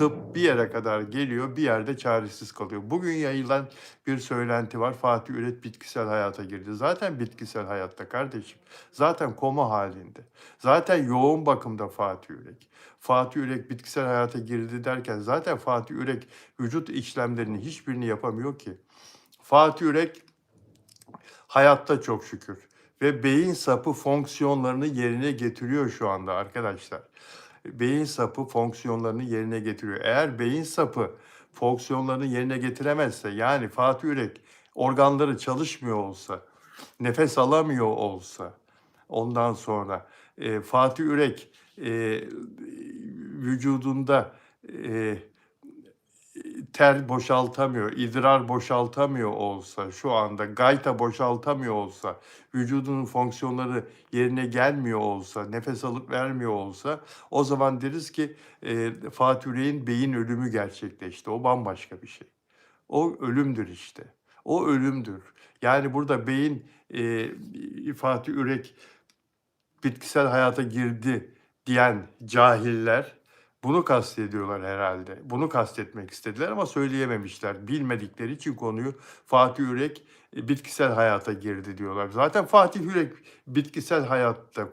tıp bir yere kadar geliyor, bir yerde çaresiz kalıyor. Bugün yayılan bir söylenti var. Fatih Üret bitkisel hayata girdi. Zaten bitkisel hayatta kardeşim. Zaten koma halinde. Zaten yoğun bakımda Fatih Ürek. Fatih Ürek bitkisel hayata girdi derken zaten Fatih Ürek vücut işlemlerinin hiçbirini yapamıyor ki. Fatih Ürek hayatta çok şükür ve beyin sapı fonksiyonlarını yerine getiriyor şu anda arkadaşlar. Beyin sapı fonksiyonlarını yerine getiriyor. Eğer beyin sapı fonksiyonlarını yerine getiremezse yani Fatih Ürek organları çalışmıyor olsa, nefes alamıyor olsa ondan sonra e, Fatih Ürek e, vücudunda e, ter boşaltamıyor, idrar boşaltamıyor olsa, şu anda gayta boşaltamıyor olsa, vücudunun fonksiyonları yerine gelmiyor olsa, nefes alıp vermiyor olsa, o zaman deriz ki e, Fatih Ürek'in beyin ölümü gerçekleşti. O bambaşka bir şey. O ölümdür işte. O ölümdür. Yani burada beyin e, Fatih Ürek bitkisel hayata girdi diyen cahiller bunu kastediyorlar herhalde. Bunu kastetmek istediler ama söyleyememişler. Bilmedikleri için konuyu Fatih Ürek e, bitkisel hayata girdi diyorlar. Zaten Fatih Ürek bitkisel hayatta